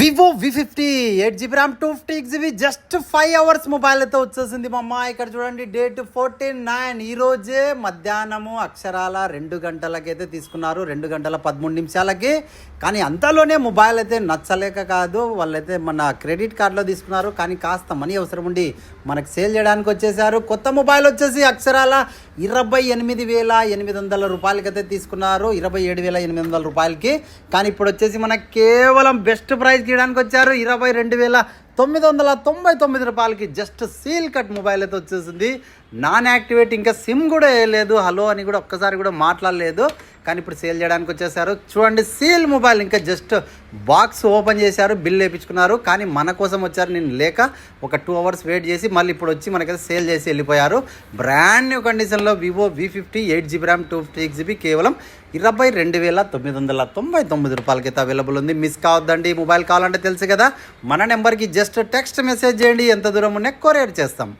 Vivo V fifty eight GB RAM two fifty GB just five hours mobile అయితే వచ్చేసింది మా అమ్మ ఇక్కడ చూడండి డేట్ ఫోర్టీన్ నైన్. ఈరోజే మధ్యాహ్నము అక్షరాల రెండు గంటలకైతే తీసుకున్నారు. రెండు గంటల పదమూడు నిమిషాలకి. కానీ అంతలోనే మొబైల్ అయితే నచ్చలేక కాదు వాళ్ళైతే మన క్రెడిట్ కార్డులో తీసుకున్నారు. కానీ కాస్త మనీ అవసరం ఉండి మనకు సేల్ చేయడానికి వచ్చేసారు. కొత్త మొబైల్ వచ్చేసి అక్షరాల ఇరవై ఎనిమిది వేల ఎనిమిది వందల రూపాయలకైతే తీసుకున్నారు. ఇరవై ఏడు వేల ఎనిమిది వందల రూపాయలకి. కానీ ఇప్పుడు వచ్చేసి మనకి కేవలం బెస్ట్ ప్రైస్ తీయడానికి వచ్చారు. ఇరవై రెండు వేల తొమ్మిది వందల తొంభై తొమ్మిది రూపాయలకి జస్ట్ సీల్ కట్ మొబైల్ అయితే వచ్చేసింది. నాన్ యాక్టివేట్ ఇంకా సిమ్ కూడా వేయలేదు. హలో అని కూడా ఒక్కసారి కూడా మాట్లాడలేదు. కానీ ఇప్పుడు సేల్ చేయడానికి వచ్చేసారు. చూడండి సేల్ మొబైల్ ఇంకా జస్ట్ బాక్స్ ఓపెన్ చేశారు బిల్ వేయించుకున్నారు. కానీ మన కోసం వచ్చారు నేను లేక ఒక టూ అవర్స్ వెయిట్ చేసి మళ్ళీ ఇప్పుడు వచ్చి మనకైతే సేల్ చేసి వెళ్ళిపోయారు. బ్రాండ్ న్యూ కండిషన్లో Vivo V fifty eight GB RAM two fifty GB కేవలం ఇరవై రెండు వేల తొమ్మిది వందల తొంభై తొమ్మిది రూపాయలకైతే అవైలబుల్ ఉంది. మిస్ కావద్దండి మొబైల్ కావాలంటే తెలుసు కదా. మన నెంబర్కి జస్ట్ టెక్స్ట్ మెసేజ్ చేయండి. ఎంత దూరం ఉన్నా కొరియర్ చేస్తాం.